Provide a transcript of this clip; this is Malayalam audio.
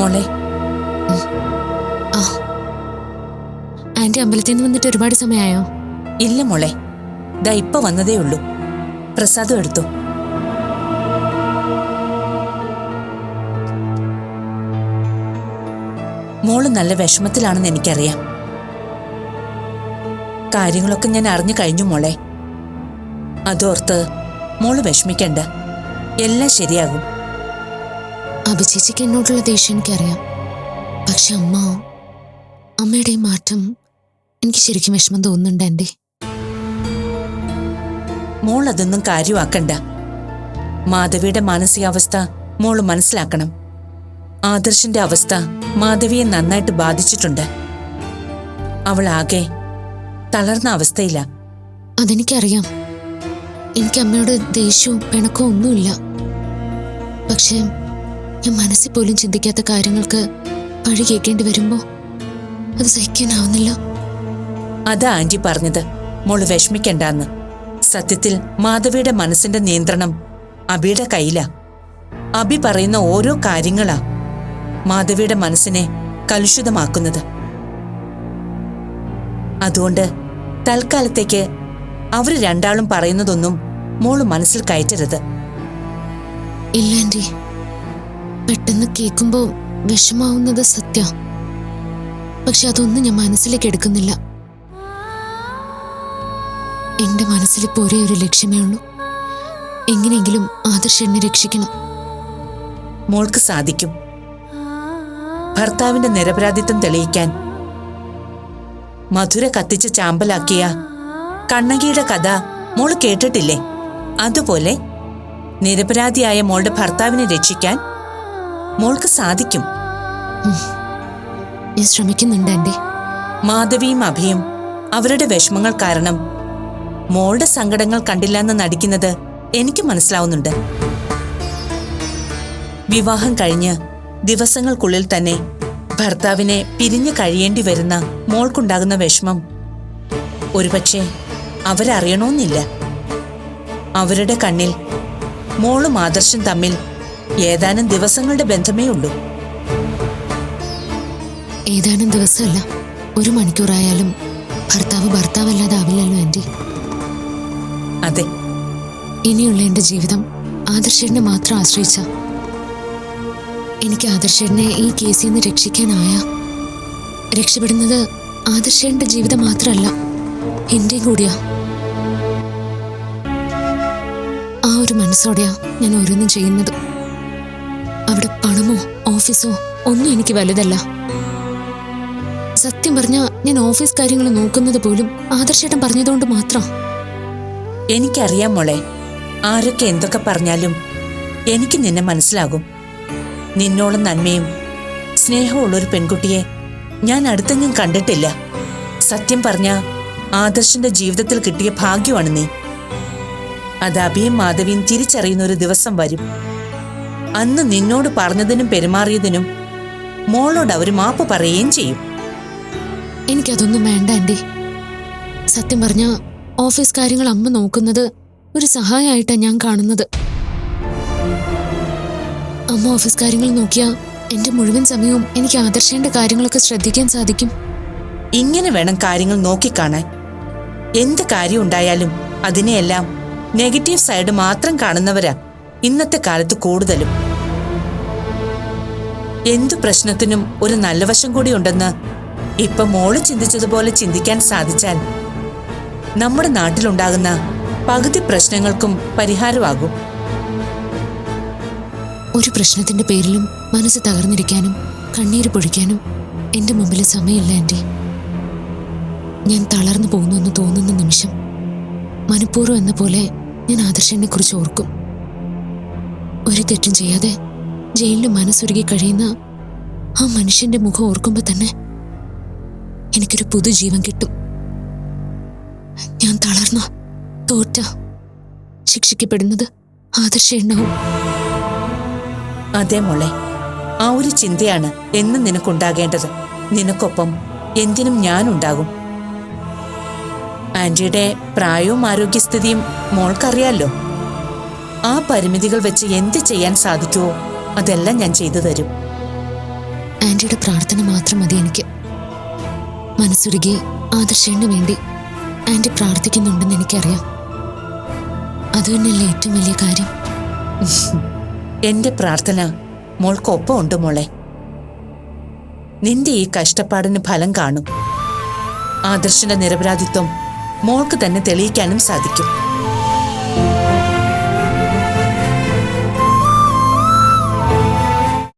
മോളെ. ആ. ആന്റി അമ്പലത്തിൽ നിന്ന് വന്നിട്ട് ഒരുപാട് സമയമായോ? ഇല്ല മോളെ. ദാ ഇപ്പൊ വന്നതേ ഉള്ളൂ. പ്രസാദം എടുത്തു. മോൾ നല്ല വിഷമത്തിലാണെന്ന് എനിക്കറിയാം. കാര്യങ്ങളൊക്കെ ഞാൻ അറിഞ്ഞു കഴിഞ്ഞു മോളെ. അതോർത്ത് മോൾ വിഷമിക്കണ്ട. എല്ലാം ശരിയാകും. അഭിചേച്ചിക്ക് എന്നോടുള്ള ദേഷ്യം എനിക്കറിയാം. പക്ഷെ അമ്മ അമ്മയുടെ ഈ മാറ്റം എനിക്ക് ശരിക്കും വിഷമം തോന്നുന്നുണ്ട് ആന്റി മോൾ അതൊന്നും കാര്യമാക്കണ്ട. മാധവിയുടെ മാനസികാവസ്ഥ മോൾ മനസ്സിലാക്കണം. ആദർശിന്റെ അവസ്ഥ മാധവിയെ നന്നായിട്ട് ബാധിച്ചിട്ടുണ്ട്. അവൾ ആകെ തളർന്ന അവസ്ഥയില്ല അതെനിക്കറിയാം. എനിക്ക് അമ്മയോട് ദേഷ്യവും പിണക്കവും ഒന്നുമില്ല. പക്ഷേ ഞാൻ മനസ്സിൽ പോലും ചിന്തിക്കാത്ത കാര്യങ്ങൾക്ക് പഴി കേൾക്കേണ്ടി വരുമ്പോ അത് സഹിക്കാനാവുന്നില്ല. അതാ ആന്റി പറഞ്ഞത്. മോൾ വിഷമിക്കണ്ടെന്ന്. സത്യത്തിൽ മാധവിയുടെ മനസ്സിന്റെ നിയന്ത്രണം അബിയുടെ കയ്യിലാ. അബി പറയുന്ന ഓരോ കാര്യങ്ങളാ മാധവിയുടെ മനസ്സിനെ കലുഷിതമാക്കുന്നത്. അതുകൊണ്ട് തൽക്കാലത്തേക്ക് അവർ രണ്ടാളും പറയുന്നതൊന്നും മോൾ മനസ്സിൽ കയറ്റരുത്. ഇല്ല ആന്റി. പെട്ടെന്ന് കേൾക്കുമ്പോ വിഷമാവുന്നത് സത്യ. പക്ഷെ അതൊന്നും ഞാൻ മനസ്സിലേക്ക് എടുക്കുന്നില്ല. എന്റെ മനസ്സിൽ ഇപ്പോ ഒരേ ഒരു ലക്ഷ്യമേ ഉള്ളൂ. എങ്ങനെയെങ്കിലും ആദർശ് എന്നെ രക്ഷിക്കണം. മോൾക്ക് സാധിക്കും. ഭർത്താവിന്റെ നിരപരാധിത്വം തെളിയിക്കാൻ. മധുര കത്തിച്ച് ചാമ്പലാക്കിയ കണ്ണകിയുടെ കഥ മോൾ കേട്ടിട്ടില്ലേ? അതുപോലെ നിരപരാധിയായ മോളുടെ ഭർത്താവിനെ രക്ഷിക്കാൻ മോൾക്ക് സാധിക്കും. ഞാൻ ശ്രമിക്കുന്നുണ്ട് ആന്റി മാധവിയും അഭിയും അവരുടെ വിഷമങ്ങൾ കാരണം മോളുടെ സങ്കടങ്ങൾ കണ്ടില്ലെന്ന് നടിക്കുന്നത് എനിക്ക് മനസ്സിലാവുന്നുണ്ട്. വിവാഹം കഴിഞ്ഞ് ദിവസങ്ങൾക്കുള്ളിൽ തന്നെ ഭർത്താവിനെ പിരിഞ്ഞു കഴിയേണ്ടി വരുന്ന മോൾക്കുണ്ടാകുന്ന വിഷമം ഒരുപക്ഷെ അവരറിയണമെന്നില്ല അവരുടെ കണ്ണിൽ മോളും ആദർശം തമ്മിൽ ഏതാനും ദിവസങ്ങളുടെ ബന്ധമേ ഉള്ളൂ. ഏതാനും ദിവസമല്ല. ഒരു മണിക്കൂറായാലും ഭർത്താവ് ഭർത്താവല്ലാതാവില്ലല്ലോ എന്റെ അതെ. ഇനിയുള്ള എന്റെ ജീവിതം ആദർശേടിനെ മാത്രം ആശ്രയിച്ച. എനിക്ക് ആദർശേടിനെ ഈ കേസിൽ നിന്ന് രക്ഷിക്കാനായ. രക്ഷപ്പെടുന്നത് ആദർശേടിന്റെ ജീവിതം മാത്രമല്ല എന്റെയും കൂടിയാ. ആ ഒരു മനസ്സോടെയാ ഞാൻ ഓരോന്നും ചെയ്യുന്നത്. അവിടെ പണമോ ഓഫീസോ ഒന്നും എനിക്ക് വലുതല്ല. സത്യം പറഞ്ഞ ഞാൻ ഓഫീസ് കാര്യങ്ങൾ നോക്കുന്നത് പോലും ആദർശേട്ടൻ പറഞ്ഞതുകൊണ്ട് മാത്രം. എനിക്കറിയാം മോളെ ആരൊക്കെ എന്തൊക്കെ പറഞ്ഞാലും എനിക്ക് നിന്നെ മനസ്സിലാകും. നിന്നോളം നന്മയും സ്നേഹമുള്ളൊരു പെൺകുട്ടിയെ ഞാൻ അടുത്തെങ്ങും കണ്ടിട്ടില്ല. സത്യം പറഞ്ഞ ആദർശന്റെ ജീവിതത്തിൽ കിട്ടിയ ഭാഗ്യമാണ് നീ. അത് അഭിയും മാധവിയും തിരിച്ചറിയുന്ന ഒരു ദിവസം വരും. അന്ന് നിന്നോട് പറഞ്ഞതിനും പെരുമാറിയതിനും മോളോട് അവർ മാപ്പ് പറയുകയും ചെയ്യും. എനിക്കതൊന്നും വേണ്ട ആന്റി. സത്യം പറഞ്ഞ ഓഫീസ് കാര്യങ്ങൾ അമ്മ നോക്കുന്നത് ഒരു സഹായമായിട്ടാണ് ഞാൻ കാണുന്നത്. അമ്മ ഓഫീസ് കാര്യങ്ങൾ നോക്കിയാ എന്റെ മുഴുവൻ സമയവും എനിക്ക് ആദർശേണ്ട കാര്യങ്ങളൊക്കെ ശ്രദ്ധിക്കാൻ സാധിക്കും. ഇങ്ങനെ വേണം കാര്യങ്ങൾ നോക്കിക്കാണാൻ. എന്ത് കാര്യം ഉണ്ടായാലും അതിനെയെല്ലാം നെഗറ്റീവ് സൈഡ് മാത്രം കാണുന്നവരാ. ഇന്നത്തെ കാലത്ത് കൂടുതലും എന്തു പ്രശ്നത്തിനും ഒരു നല്ല വശം കൂടി ഉണ്ടെന്ന് ഇപ്പൊ മോൾ ചിന്തിച്ചതുപോലെ ചിന്തിക്കാൻ സാധിച്ചാൽ നമ്മുടെ നാട്ടിലുണ്ടാകുന്ന പകുതി പ്രശ്നങ്ങൾക്കും പരിഹാരമാകും. ഒരു പ്രശ്നത്തിന്റെ പേരിലും മനസ്സ് തകർന്നിരിക്കാനും കണ്ണീര് പൊഴിക്കാനും എന്റെ മുമ്പിൽ സമയമില്ല എന്റെ ഞാൻ തളർന്നു പോകുന്നു എന്ന് തോന്നുന്ന നിമിഷം മനഃപൂർവം എന്ന പോലെ ഞാൻ ആദർശനെ കുറിച്ച് ഓർക്കും. ഒരു തെറ്റും ചെയ്യാതെ ജയിലിൽ മനസ്സുരുകി കഴിയുന്ന ആ മനുഷ്യന്റെ മുഖം ഓർക്കുമ്പോൾ തന്നെ എനിക്കൊരു പുതുജീവൻ കിട്ടും. ഞാൻ തളർന്ന തോറ്റ ശിക്ഷിക്കപ്പെടുന്നത് ആദർശ എണ്ണവും. അതെ മോളെ ആ ഒരു ചിന്തയാണ് എന്നും നിനക്കുണ്ടാകേണ്ടത്. നിനക്കൊപ്പം എന്തിനും ഞാനുണ്ടാകും. ആന്റിയുടെ പ്രായവും ആരോഗ്യസ്ഥിതിയും മോൾക്കറിയാലോ? ആ പരിമിതികൾ വെച്ച് എന്ത് ചെയ്യാൻ സാധിക്കുമോ അതെല്ലാം ഞാൻ ചെയ്തു തരും. ആന്റിയുടെ പ്രാർത്ഥന മാത്രം മതി എനിക്ക്. മനസ്സുരുകി ആദർശന് വേണ്ടി ആന്റി പ്രാർത്ഥിക്കുന്നുണ്ടെന്ന് എനിക്കറിയാം. അത് തന്നെയല്ലേ ഏറ്റവും വലിയ കാര്യം. എന്റെ പ്രാർത്ഥന മോൾക്കൊപ്പം ഉണ്ട് മോളെ. നിന്റെ ഈ കഷ്ടപ്പാടിന് ഫലം കാണും. ആദർശന്റെ നിരപരാധിത്വം മോൾക്ക് തന്നെ തെളിയിക്കാനും സാധിക്കും.